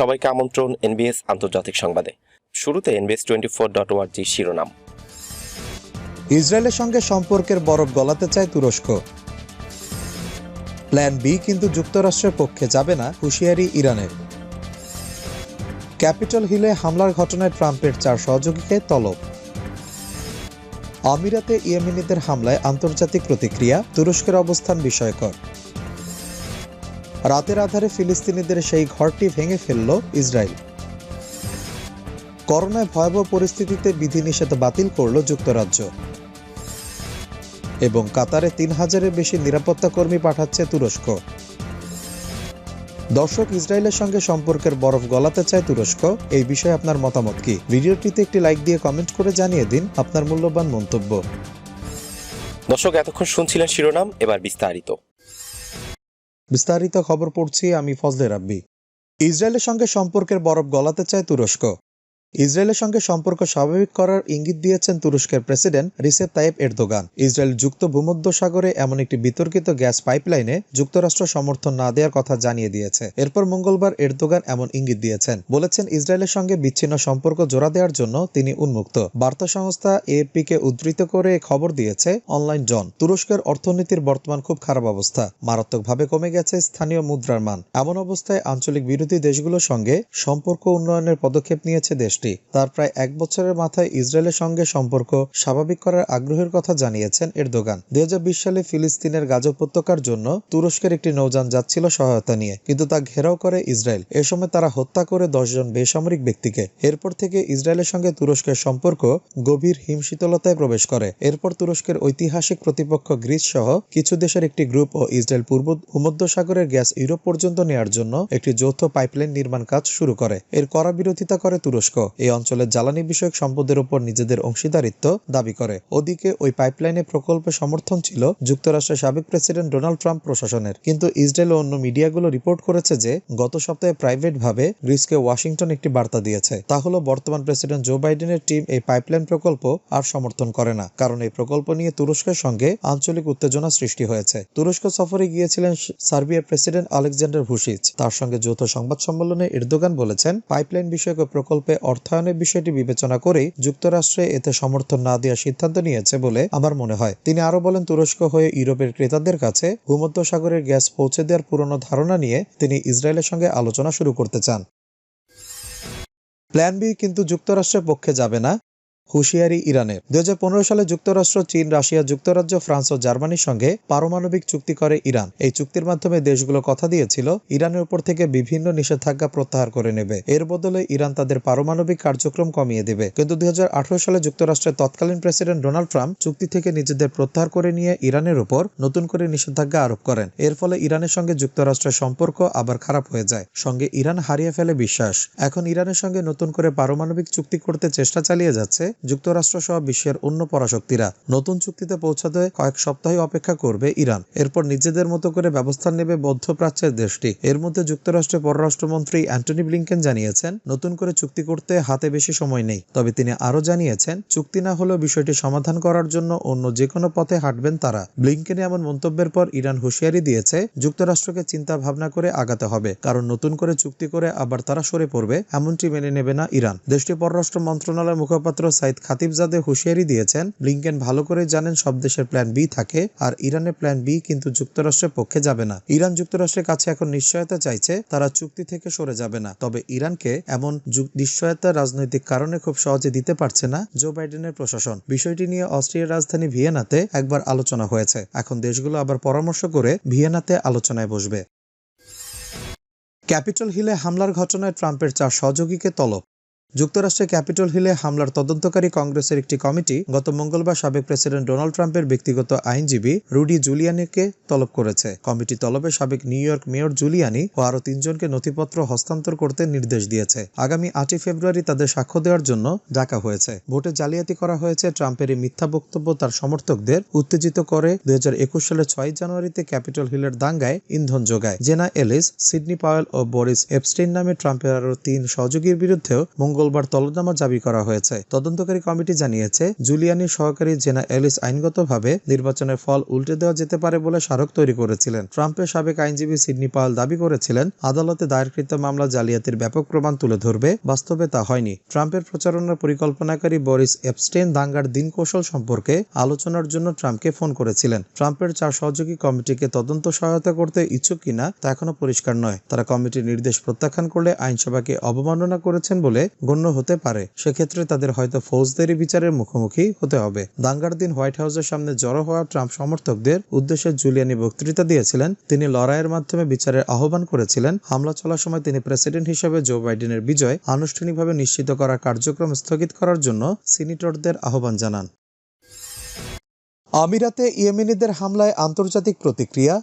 সবাইকে আমন্ত্রণ এনবিএস আন্তর্জাতিক সংবাদে। শুরুতে NBS twenty four dot org শিরোনাম। ইসরায়েলের সঙ্গে সম্পর্কের বরফ গলাতে চায় তুরস্ক। প্ল্যান বি কিন্তু যুক্তরাষ্ট্রের পক্ষে যাবে না হুঁশিয়ারি ইরানের। ক্যাপিটল হিলে হামলার ঘটনায় ট্রাম্পের চার সহযোগীকে তলব। আমিরাতে ইয়েমেনিদের হামলায় আন্তর্জাতিক প্রতিক্রিয়া, তুরস্কের অবস্থান বিষয়কর। রাতের আধারে ফিলিস্তিনিদের সেই ঘরটি ভেঙে ফেলল ইসরায়েল। করোনায় ভয়াবহ পরিস্থিতিতে বিধিনিষেধ বাতিল করল যুক্তরাজ্য। এবং কাতারে তিন হাজারের বেশি নিরাপত্তা কর্মী পাঠাচ্ছে তুরস্ক। দর্শক, ইসরায়েলের সঙ্গে সম্পর্কের বরফ গলাতে চায় তুরস্ক। এই বিষয়ে আপনার মতামত কি? ভিডিওটিতে একটি লাইক দিয়ে কমেন্ট করে জানিয়ে দিন আপনার মূল্যবান মন্তব্য। দর্শক, এতক্ষণ শুনছিলেন শিরোনাম, এবার বিস্তারিত। বিস্তারিত খবর পড়ছি আমি ফজলে রাব্বি। ইসরায়েলের সঙ্গে সম্পর্কের বরফ গলাতে চায় তুরস্ক। ইসরায়েলের সঙ্গে সম্পর্ক স্বাভাবিক করার ইঙ্গিত দিয়েছেন তুরস্কের president Recep Tayyip Erdogan. Israel যুক্ত ভূমধ্যসাগরে এমন একটি বিতর্কিত গ্যাস পাইপলাইনে যুক্তরাষ্ট্র সমর্থন না দেওয়ার কথা জানিয়ে দিয়েছে। এরপর মঙ্গলবার এরদোগান এমন ইঙ্গিত দিয়েছেন। বলেছেন, ইসরায়েলের সঙ্গে বিচ্ছিন্ন সম্পর্ক জোড়া দেওয়ার জন্য তিনি উন্মুক্ত। বার্তা সংস্থা এএপি কে উদ্ধৃত করে খবর দিয়েছে অনলাইন জন। তুরস্কের অর্থনীতির বর্তমান খুব খারাপ অবস্থা। মারাত্মকভাবে কমে গেছে স্থানীয় মুদ্রার মান। এমন অবস্থায় আঞ্চলিক বিরোধী দেশগুলোর সঙ্গে সম্পর্ক উন্নয়নের পদক্ষেপ নিয়েছে দেশটি। তার প্রায় এক বছরের মাথায় ইসরায়েলের সঙ্গে সম্পর্ক স্বাভাবিক করার আগ্রহের কথা জানিয়েছেন এরদোগান। দুই সালে ফিলিস্তিনের গাজা উপত্যকার জন্য তুরস্কের একটি নৌযান যাচ্ছিল সহায়তা নিয়ে, কিন্তু তা ঘেরাও করে ইসরায়েল। এ সময় তারা হত্যা করে দশজন বেসামরিক ব্যক্তিকে। এরপর থেকে ইসরায়েলের সঙ্গে তুরস্কের সম্পর্ক গভীর হিমশীতলতায় প্রবেশ করে। এরপর তুরস্কের ঐতিহাসিক প্রতিপক্ষ গ্রিস সহ কিছু দেশের একটি গ্রুপ ও ইসরায়েল পূর্ব ভূমধ্যসাগরের গ্যাস ইউরোপ পর্যন্ত নেয়ার জন্য একটি যৌথ পাইপলাইন নির্মাণ কাজ শুরু করে। এর কড়া বিরোধিতা করে তুরস্ক। এই অঞ্চলের জ্বালানি বিষয়ক সম্পদের উপর নিজেদের অংশীদারিত্ব দাবি করে। ওদিকে ওই পাইপলাইনে প্রকল্পে সমর্থন ছিল যুক্তরাষ্ট্রের সাবেক প্রেসিডেন্ট ডোনাল্ড ট্রাম্প প্রশাসনের। কিন্তু ইসরায়েল ও অন্য মিডিয়াগুলো রিপোর্ট করেছে যে, গত সপ্তাহে প্রাইভেট ভাবে গ্রিসকে ওয়াশিংটন একটি বার্তা দিয়েছে। তা হলো, বর্তমান প্রেসিডেন্ট জো বাইডেনের টিম এই পাইপলাইন প্রকল্প আর সমর্থন করে না, কারণ এই প্রকল্প নিয়ে তুরস্কের সঙ্গে আঞ্চলিক উত্তেজনা সৃষ্টি হয়েছে। তুরস্ক সফরে গিয়েছিলেন সার্বিয়ার প্রেসিডেন্ট আলেকজান্ডার ভুসিচ। তার সঙ্গে যৌথ সংবাদ সম্মেলনে এরদোগান বলেছেন, পাইপলাইন বিষয়ক প্রকল্পে অর্থায়নের বিষয়টি বিবেচনা করে যুক্তরাষ্ট্রে এতে সমর্থন না দেওয়ার সিদ্ধান্ত নিয়েছে বলে আমার মনে হয়। তিনি আরও বলেন, তুরস্ক হয়ে ইউরোপের ক্রেতাদের কাছে ভূমধ্যসাগরের গ্যাস পৌঁছে দেওয়ার পুরনো ধারণা নিয়ে তিনি ইসরায়েলের সঙ্গে আলোচনা শুরু করতে চান। প্ল্যান বি কিন্তু যুক্তরাষ্ট্রের পক্ষে যাবে না। হুঁশিয়ারি ইরানের। দুই হাজার পনেরো সালে যুক্তরাষ্ট্র, চীন, রাশিয়া, যুক্তরাজ্য, ফ্রান্স ও জার্মানির সঙ্গে পারমাণবিক চুক্তি করে ইরান। এই চুক্তির মাধ্যমে দেশগুলো কথা দিয়েছিল, ইরানের উপর থেকে বিভিন্ন নিষেধাজ্ঞা প্রত্যাহার করে নেবে। এর বদলে ইরান তাদের পারমাণবিক কার্যক্রম কমিয়ে দেবে। কিন্তু দুই হাজার আঠেরো সালে যুক্তরাষ্ট্রের তৎকালীন প্রেসিডেন্ট ডোনাল্ড ট্রাম্প চুক্তি থেকে নিজেদের প্রত্যাহার করে নিয়ে ইরানের উপর নতুন করে নিষেধাজ্ঞা আরোপ করেন। এর ফলে ইরানের সঙ্গে যুক্তরাষ্ট্রের সম্পর্ক আবার খারাপ হয়ে যায়। সঙ্গে ইরান হারিয়ে ফেলে বিশ্বাস। এখন ইরানের সঙ্গে নতুন করে পারমাণবিক চুক্তি করতে চেষ্টা চালিয়ে যাচ্ছে যুক্তরাষ্ট্র সহ বিশ্বের অন্য পরাশক্তিরা। নতুন চুক্তিতে পৌঁছাতে কয়েক সপ্তাহে অপেক্ষা করবে ইরান। এরপর নিজেদের মতো করে ব্যবস্থা নেবে মধ্যপ্রাচ্যের দেশটি। এর মধ্যে যুক্তরাষ্ট্রের পররাষ্ট্রমন্ত্রী অ্যান্টনি ব্লিংকেন জানিয়েছেন, নতুন করে চুক্তি করতে হাতে বেশি সময় নেই। তবে তিনি আরও জানিয়েছেন, চুক্তি না হলেও বিষয়টি সমাধান করার জন্য অন্য যে কোনো পথে হাঁটবেন তারা। ব্লিংকেনে এমন মন্তব্যের পর ইরান হুঁশিয়ারি দিয়েছে, যুক্তরাষ্ট্রকে চিন্তা ভাবনা করে আগাতে হবে, কারণ নতুন করে চুক্তি করে আবার তারা সরে পড়বে, এমনটি মেনে নেবে না ইরান। দেশটির পররাষ্ট্র মন্ত্রণালয়ের মুখপাত্র সাইদ খাতিবজাদে হুঁশিয়ারি দিয়েছেন, ব্লিংকেন ভালো করে জানেন সব দেশের প্ল্যান বি থাকে আর ইরানের প্ল্যান বি কিন্তু যুক্তরাষ্ট্রের পক্ষে যাবে না। ইরান যুক্তরাষ্ট্রের কাছে এখন নিশ্চয়তা চাইছে, তারা চুক্তি থেকে সরে যাবে না। তবে ইরানকে এমন নিশ্চয়তা রাজনৈতিক কারণে খুব সহজে দিতে পারছে না জো বাইডেনের প্রশাসন। বিষয়টি নিয়ে অস্ট্রিয়ার রাজধানী ভিয়েনাতে একবার আলোচনা হয়েছে। এখন দেশগুলো আবার পরামর্শ করে ভিয়েনাতে আলোচনায় বসবে। ক্যাপিটল হিলে হামলার ঘটনায় ট্রাম্পের চার সহযোগীকে তলব। যুক্তরাষ্ট্রের ক্যাপিটল হিলে হামলার তদন্তকারী কংগ্রেসের একটি কমিটি গত মঙ্গলবার সাবেক প্রেসিডেন্ট ডোনাল্ড ট্রাম্পের ব্যক্তিগত আইনজীবী রুডি জুলিয়ানিকে তলব করেছে। কমিটি তলবে সাবেক নিউ ইয়র্ক মেয়র জুলিয়ানি ও আরও তিনজনকে নথিপত্র হস্তান্তর করতে নির্দেশ দিয়েছে। আগামী আটই ফেব্রুয়ারি তাদের সাক্ষ্য দেওয়ার জন্য ডাকা হয়েছে। ভোটে জালিয়াতি করা হয়েছে ট্রাম্পের এই মিথ্যা বক্তব্য তার সমর্থকদের উত্তেজিত করে দুই হাজার একুশ সালের ছয় জানুয়ারিতে ক্যাপিটল হিলের দাঙ্গায় ইন্ধন যোগায়। জেনা এলিস, সিডনি পাওয়েল ও বরিস এপস্টেইন নামে ট্রাম্পের আরও তিন সহযোগীর বিরুদ্ধেও মঙ্গলবার মঙ্গলবার তলনামা জারি করা হয়েছে। তদন্তকারী কমিটি জানিয়েছে জুলিয়ানির সহকারী জেনা এলিস আইনগতভাবে নির্বাচনের ফল উল্টে দেওয়া যেতে পারে বলে স্মারক তৈরি করেছিলেন। ট্রাম্পের সাবেক আইনজীবী সিডনি পাওয়াল দাবি করেছিলেন, আদালতে দায়েরকৃত মামলা জালিয়াতির ব্যাপক প্রমাণ তুলে ধরবে, বাস্তবে তা হয়নি। ট্রাম্পের প্রচারণার পরিকল্পনাকারী বরিস এপস্টেইন দাঙ্গার দিনকৌশল সম্পর্কে আলোচনার জন্য ট্রাম্পকে ফোন করেছিলেন। ট্রাম্পের চার সহযোগী কমিটিকে তদন্ত সহায়তা করতে ইচ্ছুক কিনা তা এখনও পরিষ্কার নয়। তারা কমিটির নির্দেশ প্রত্যাখ্যান করলে আইনসভাকে অবমাননা করেছেন বলে গণ্য হতে পারে। সেক্ষেত্রে তাদের হয়তো ফৌজদারি বিচারের মুখোমুখি হতে হবে। দাঙ্গার দিন হোয়াইট হাউসের সামনে জড়ো হওয়া ট্রাম্প সমর্থকদের উদ্দেশ্যে জুলিয়ানি বক্তৃতা দিয়েছিলেন। তিনি লড়াইয়ের মাধ্যমে বিচারের আহ্বান করেছিলেন। হামলা চলার সময় তিনি প্রেসিডেন্ট হিসেবে জো বাইডেনের বিজয় আনুষ্ঠানিকভাবে নিশ্চিত করার কার্যক্রম স্থগিত করার জন্য সিনেটরদের আহ্বান জানান। আমিরাতে ইয়েমেনিদের হামলায় আন্তর্জাতিক প্রতিক্রিয়া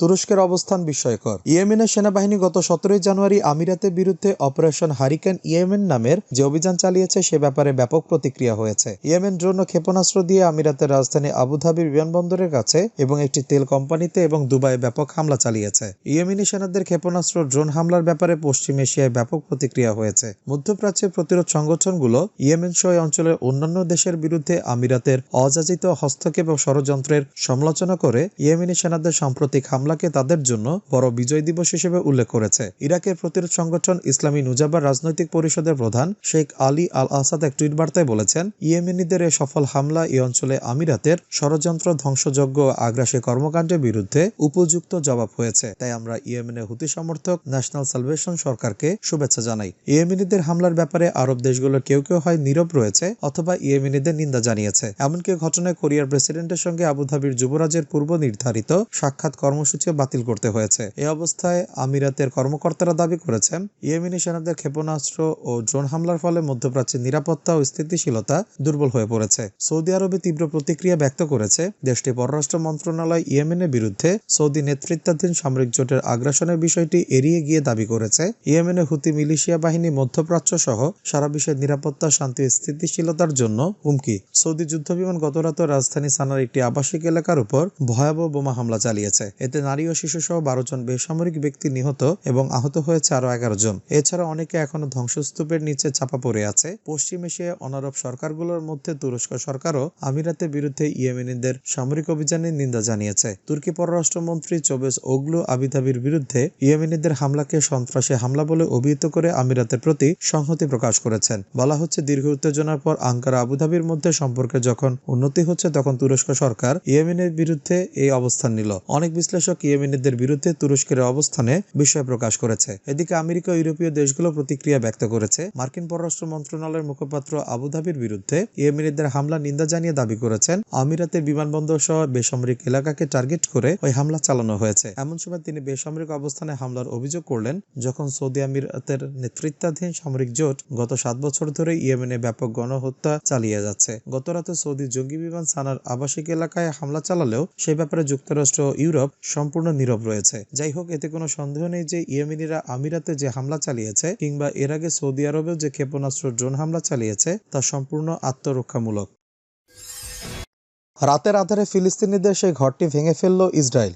তুরস্কের অবস্থান বিস্ময়কর ইয়েমেনের সেনাবাহিনী গত সতেরোই জানুয়ারি আমিরাতের বিরুদ্ধে অপারেশন হারিকেন ইয়েমেন নামের যে অভিযান চালিয়েছে, সে ব্যাপারে ব্যাপক প্রতিক্রিয়া হয়েছে। ইয়েমেন ড্রোন ক্ষেপণাস্ত্র দিয়ে আমিরাতের রাজধানী আবুধাবি বিমানবন্দরের কাছে এবং একটি তেল কোম্পানিতে এবং দুবাইয়ে ব্যাপক হামলা চালিয়েছে। ইয়েমেনি সেনাদের ক্ষেপণাস্ত্র ড্রোন হামলার ব্যাপারে পশ্চিম এশিয়ায় ব্যাপক প্রতিক্রিয়া হয়েছে। মধ্যপ্রাচ্যের প্রতিরোধ সংগঠনগুলো ইয়েমেন সহ অঞ্চলের অন্যান্য দেশের বিরুদ্ধে আমিরাতের অযাচিত হস্তক্ষেপ ও ষড়যন্ত্রের সমালোচনা করে ইয়েমেনি সেনাদের সাম্প্রতিক হামলাকে তাদের জন্য বড় বিজয় দিবস হিসেবে উল্লেখ করেছে। ইরাকের প্রতিরোধ সংগঠন ইসলামী নুজাবার রাজনৈতিক পরিষদের প্রধান শেখ আলী আল আসাদ এক টুইট বার্তায় বলেছেন, ইয়েমেনিদের এই সফল হামলা এই অঞ্চলে আমিরাতের ষড়যন্ত্র ধ্বংসযজ্ঞ ও আগ্রাসী কর্মকাণ্ডের বিরুদ্ধে উপযুক্ত জবাব হয়েছে। তাই আমরা ইয়েমেনের হুতি সমর্থক ন্যাশনাল সালভেশন সরকারকে শুভেচ্ছা জানাই। ইয়েমেনিদের হামলার ব্যাপারে আরব দেশগুলোর কেউ কেউ হয় নীরব রয়েছে অথবা ইয়েমেনিদের নিন্দা জানিয়েছে। এমনকি ঘটনায় কোরিয়ার প্রেসিডেন্টের সঙ্গে আবুধাবির যুবরাজের পূর্ব নির্ধারিত সাক্ষাৎ কর্মসূচি বাতিল করতে হয়েছে। এই অবস্থায় আমিরাতের কর্মকর্তারা দাবি করেছেন, ইয়েমেনি সেনাদের ক্ষেপণাস্ত্র ও ড্রোন হামলার ফলে মধ্যপ্রাচ্যের নিরাপত্তা ও স্থিতিশীলতা দুর্বল হয়ে পড়েছে। সৌদি আরবে তীব্র প্রতিক্রিয়া ব্যক্ত করেছে, দেশটির পররাষ্ট্র মন্ত্রণালয় ইয়েমেনের বিরুদ্ধে সৌদি নেতৃত্বাধীন সামরিক জোটের আগ্রাসনের বিষয়টি এড়িয়ে গিয়ে দাবি করেছে। ইয়েমেনে হুতি মিলিশিয়া বাহিনী মধ্যপ্রাচ্য সহ সারা বিশ্বের নিরাপত্তা, শান্তি স্থিতিশীলতার জন্য হুমকি। সৌদি যুদ্ধবিমান গতরাতে রাজধানী সানার একটি আবাসিক এলাকার উপর ভয়াবহ বোমা হামলা চালিয়েছে। এতে নারী ও শিশু সহ বারো জন বেসামরিক ব্যক্তি নিহত এবং আহত হয়েছে আরও এগারো জন। এছাড়া অনেকে এখনও ধ্বংসস্তূপের নিচে চাপা পড়ে আছে। পশ্চিম এশিয়ায় অনারব সরকারগুলোর মধ্যে তুরস্ক সরকারও আমিরাতের বিরুদ্ধে ইয়েমেনিদের সামরিক অভিযানের নিন্দা জানিয়েছে। তুর্কি পররাষ্ট্রমন্ত্রী চোবেস ওগলু আবিধাবির বিরুদ্ধে ইয়েমেনিদের হামলাকে সন্ত্রাসী হামলা বলে অভিহিত করে আমিরাতের প্রতি সংহতি প্রকাশ করেছেন। বলা হচ্ছে, দীর্ঘ উত্তেজনার পর আঙ্কারা আবুধাবির মধ্যে সম্পর্কে যখন উন্নতি হচ্ছে, তখন তুরস্ক সরকার ইয়েমেনের বিরুদ্ধে এই অবস্থান নিল। অনেক বিশ্লেষক ইয়েমেনিদের বিরুদ্ধে তুরস্কের অবস্থানে বিস্ময় প্রকাশ করেছে। এদিকে আমেরিকা ও ইউরোপীয় দেশগুলো প্রতিক্রিয়া ব্যক্ত করেছে। মার্কিন পররাষ্ট্র মন্ত্রণালয়ের মুখপাত্র আবুধাবির বিরুদ্ধে ইয়েমেনিদের হামলা নিন্দা জানিয়ে দাবি করেছেন। আমিরাতের বিমানবন্দর সহ বেসামরিক এলাকাকে টার্গেট করে ওই হামলা চালানো হয়েছে। এমন সময় তিনি বেসামরিক অবস্থানে হামলার অভিযোগ করলেন, যখন সৌদি আমিরাতের নেতৃত্বাধীন সামরিক জোট গত সাত বছর ধরে ইয়েমেনে ব্যাপক গণহত্যা চালিয়ে যাচ্ছে। গতরাতে সৌদি জঙ্গি বিমান সানার আবাসিক এলাকায় হামলা চালালেও সে ব্যাপারে যুক্তরাষ্ট্র ইউরোপ সম্পূর্ণ নীরব রয়েছে। যাই হোক, এতে কোনো সন্দেহ নেই যে ইয়েমেনিরা আমিরাতে যে হামলা চালিয়েছে কিংবা এর আগে সৌদি আরবেও যে ক্ষেপণাস্ত্র ড্রোন হামলা চালিয়েছে, তা সম্পূর্ণ আত্মরক্ষামূলক। রাতের আধারে ফিলিস্তিনিদের সেই ঘরটি ভেঙে ফেলল ইসরায়েল।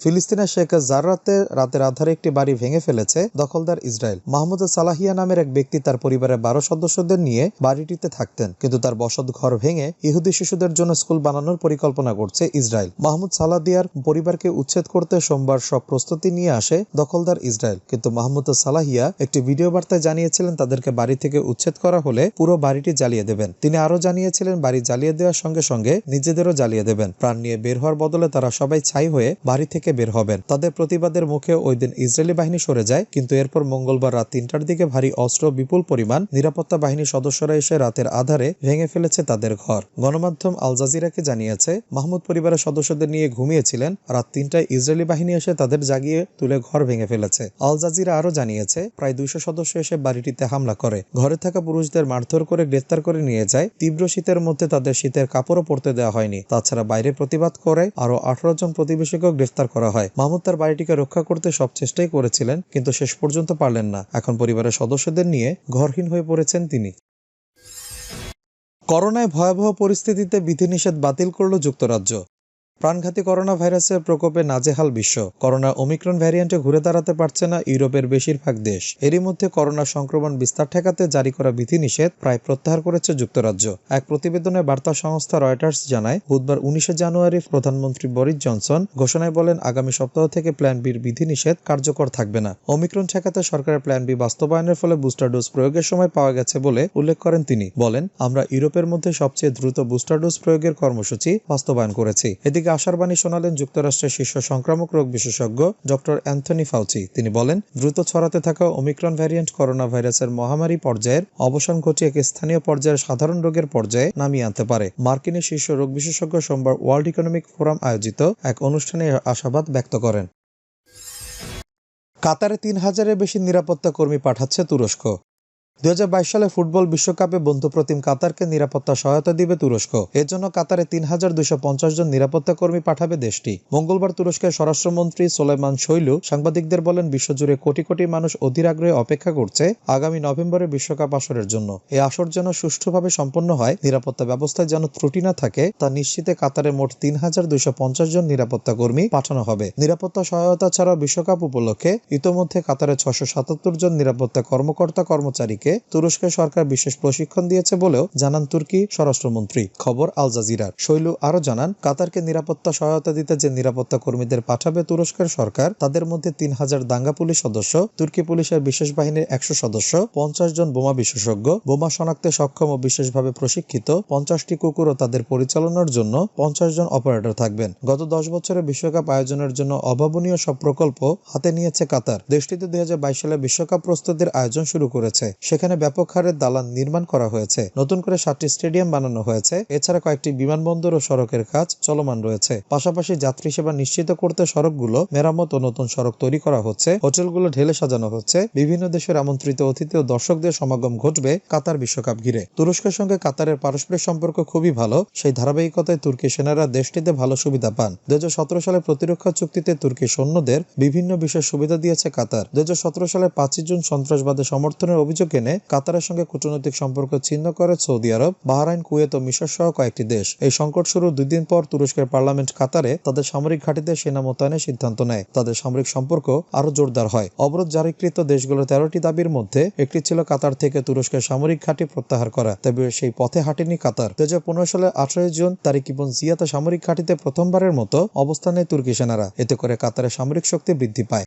ফিলিস্তিনের শেখ জাররাতে রাতের আধারে একটি বাড়ি ভেঙে ফেলেছে দখলদার ইসরায়েল। মাহমুদ সালাহিয়া নামের এক ব্যক্তি তার পরিবারের বারো সদস্যদের নিয়ে বাড়িটিতে থাকতেন, কিন্তু তার বসত ঘর ভেঙে ইহুদি শিশুদের জন্য স্কুল বানানোর পরিকল্পনা করছে ইসরায়েল। মাহমুদ সালাদিয়ার পরিবারকে উচ্ছেদ করতে সোমবার সব প্রস্তুতি নিয়ে আসে দখলদার ইসরায়েল, কিন্তু মাহমুদ সালাহিয়া একটি ভিডিও বার্তায় জানিয়েছিলেন, তাদেরকে বাড়ি থেকে উচ্ছেদ করা হলে পুরো বাড়িটি জ্বালিয়ে দেবেন। তিনি আরও জানিয়েছিলেন, বাড়ি জ্বালিয়ে দেওয়ার সঙ্গে সঙ্গে নিজেদেরও জ্বালিয়ে দেবেন। প্রাণ নিয়ে বের হওয়ার বদলে তারা সবাই ছাই হয়ে বাড়ি থেকে বের হবেন। তাদের প্রতিবাদের মুখে ওই দিন ইসরায়েলি বাহিনী সরে যায়, কিন্তু এরপর মঙ্গলবার রাত তিনটার দিকে ভারী অস্ত্র, বিপুল পরিমাণ নিরাপত্তা বাহিনীর সদস্যরা এসে রাতের আধারে ভেঙে ফেলেছে তাদের ঘর। গণমাধ্যম আল জাজিরাকে জানিয়েছে, মাহমুদ পরিবারের সদস্যদের নিয়ে ঘুমিয়েছিলেন। রাত তিনটায় ইসরায়েলি বাহিনী এসে তাদের জাগিয়ে তুলে ঘর ভেঙে ফেলেছে। আল জাজিরা আরও জানিয়েছে, প্রায় দুইশো সদস্য এসে বাড়িটিতে হামলা করে। ঘরে থাকা পুরুষদের মারধর করে গ্রেফতার করে নিয়ে যায়। তীব্র শীতের মধ্যে তাদের শীতের কাপড়ও পরতে দেওয়া হয়নি। তাছাড়া বাইরে প্রতিবাদ করে আরও আঠারো জন প্রতিবেশীকেও গ্রেফতার করা হয়। মাহমুদ তার বাড়িটিকে রক্ষা করতে সব চেষ্টাই করেছিলেন, কিন্তু শেষ পর্যন্ত পারলেন না। এখন পরিবারের সদস্যদের নিয়ে ঘরহীন হয়ে পড়েছেন তিনি। করোনায় ভয়াবহ পরিস্থিতিতে বিধিনিষেধ বাতিল করল যুক্তরাজ্য। প্রাণঘাতী করোনা ভাইরাসের প্রকোপে নাজেহাল বিশ্ব। করোনা ওমিক্রন ভ্যারিয়েন্টে ঘুরে দাঁড়াতে পারছে না ইউরোপের বেশিরভাগ দেশ। এরই মধ্যে করোনা সংক্রমণ বিস্তার ঠেকাতে জারি করা বিধিনিষেধ প্রায় প্রত্যাহার করেছে যুক্তরাজ্য। এক প্রতিবেদনে বার্তা সংস্থা রয়টার্স জানায়, বুধবার উনিশে জানুয়ারি প্রধানমন্ত্রী বরিস জনসন ঘোষণায় বলেন, আগামী সপ্তাহ থেকে প্ল্যান বির বিধিনিষেধ কার্যকর থাকবে না। ওমিক্রন ঠেকাতে সরকারের প্ল্যান বি বাস্তবায়নের ফলে বুস্টার ডোজ প্রয়োগের সময় পাওয়া গেছে বলে উল্লেখ করেন তিনি। বলেন, আমরা ইউরোপের মধ্যে সবচেয়ে দ্রুত বুস্টার ডোজ প্রয়োগের কর্মসূচি বাস্তবায়ন করেছি। এদিকে আশার বাণী শোনালেন যুক্তরাষ্ট্রের শীর্ষ সংক্রামক রোগ বিশেষজ্ঞ ডক্টর অ্যান্থনি ফাউচি। তিনি বলেন, দ্রুত ছড়াতে থাকা ওমিক্রন ভ্যারিয়েন্ট করোনা ভাইরাসের মহামারী পর্যায়ের অবসান ঘটিয়ে এক স্থানীয় পর্যায়ের সাধারণ রোগের পর্যায়ে নামিয়ে আনতে পারে। মার্কিনের শীর্ষ রোগ বিশেষজ্ঞ সোমবার ওয়ার্ল্ড ইকোনমিক ফোরাম আয়োজিত এক অনুষ্ঠানে আশাবাদ ব্যক্ত করেন। কাতারে তিন হাজারের বেশি নিরাপত্তা কর্মী পাঠাচ্ছে তুরস্ক। দুই হাজার বাইশ সালে ফুটবল বিশ্বকাপে বন্ধুপ্রতিম কাতারকে নিরাপত্তা সহায়তা দিবে তুরস্ক। এর জন্য কাতারে তিন হাজার দুইশো পঞ্চাশ জন নিরাপত্তা কর্মী পাঠাবে দেশটি। মঙ্গলবার তুরস্কের স্বরাষ্ট্রমন্ত্রী সোলেমান শৈলু সাংবাদিকদের বলেন, বিশ্বজুড়ে কোটি কোটি মানুষ অধীর আগ্রহে অপেক্ষা করছে আগামী নভেম্বরে বিশ্বকাপ আসরের জন্য। এই আসর যেন সুষ্ঠুভাবে সম্পন্ন হয়, নিরাপত্তা ব্যবস্থায় যেন ত্রুটি না থাকে, তা নিশ্চিতে কাতারে মোট তিন হাজার দুইশো পঞ্চাশ জন নিরাপত্তা কর্মী পাঠানো হবে। নিরাপত্তা সহায়তা ছাড়াও বিশ্বকাপ উপলক্ষে ইতোমধ্যে কাতারে ছশো সাতাত্তর জন নিরাপত্তা কর্মকর্তা কর্মচারীকে তুরস্কের সরকার বিশেষ প্রশিক্ষণ দিয়েছে বলেও জানান তুর্কি স্বরাষ্ট্রমন্ত্রী। খবর আল জাজিরার। শৈলু আরও জানান, কাতারকে নিরাপত্তা সহায়তা দিতে যে নিরাপত্তা কর্মীদের পাঠাবে তুরস্কের সরকার, তাদের মধ্যে তিন হাজার দাঙ্গা পুলিশ সদস্য, তুর্কি পুলিশের বিশেষ বাহিনীর একশো সদস্য, পঞ্চাশ জন বোমা বিশেষজ্ঞ, বোমা শনাক্তে সক্ষম ও বিশেষভাবে প্রশিক্ষিত পঞ্চাশটি কুকুর ও তাদের পরিচালনার জন্য পঞ্চাশ জন অপারেটর থাকবেন। গত দশ বছরে বিশ্বকাপ আয়োজনের জন্য অভাবনীয় সব প্রকল্প হাতে নিয়েছে কাতার। দেশটিতে দুই হাজার বাইশ সালে বিশ্বকাপ প্রস্তুতির আয়োজন শুরু করেছে। সেখানে ব্যাপক হারে দালান নির্মাণ করা হয়েছে। নতুন করে সাতটি স্টেডিয়াম বানানো হয়েছে। এছাড়া কয়েকটি বিমানবন্দর ও সড়কের কাজ চলমান রয়েছে। পাশাপাশি যাত্রী সেবা নিশ্চিত করতে সড়কগুলো মেরামত ও নতুন সড়ক তৈরি করা হচ্ছে। হোটেলগুলো ঢেলে সাজানো হচ্ছে। বিভিন্ন দেশের আমন্ত্রিত অতিথি ও দর্শকদের সমাগম ঘটবে কাতার বিশ্বকাপ ঘিরে। তুরস্কের সঙ্গে কাতারের পারস্পরিক সম্পর্ক খুবই ভালো। সেই ধারাবাহিকতায় তুর্কি সেনারা দেশটিতে ভালো সুবিধা পান। দুই হাজার সতেরো সালে প্রতিরক্ষা চুক্তিতে তুর্কি সৈন্যদের বিভিন্ন বিষয় সুবিধা দিয়েছে কাতার। দু হাজার সতেরো সালে পাঁচই জুন সন্ত্রাসবাদের সমর্থনের অভিযোগ এনে কাতারের সঙ্গে কূটনৈতিক সম্পর্ক ছিন্ন করে সৌদি আরব, বাহরাইন, কুয়েত ও মিশর সহ কয়েকটি দেশ। এই সংকট শুরুর দুই দিন পর তুরস্কের পার্লামেন্ট কাতারে তাদের সামরিক ঘাঁটিতে সেনা মোতায়েনের সিদ্ধান্ত নেয়। তাদের সামরিক সম্পর্ক আরও জোরদার হয়। অবরোধ জারিকৃত দেশগুলোর তেরোটি দাবির মধ্যে একটি ছিল কাতার থেকে তুরস্কের সামরিক ঘাঁটি প্রত্যাহার করা। তবে সেই পথে হাঁটেনি কাতার। দু হাজার সালে আঠারোই জুন তারিক ইবন জিয়াতা সামরিক ঘাঁটিতে প্রথমবারের মতো অবস্থানে তুর্কি সেনারা। এতে করে কাতারের সামরিক শক্তি বৃদ্ধি পায়।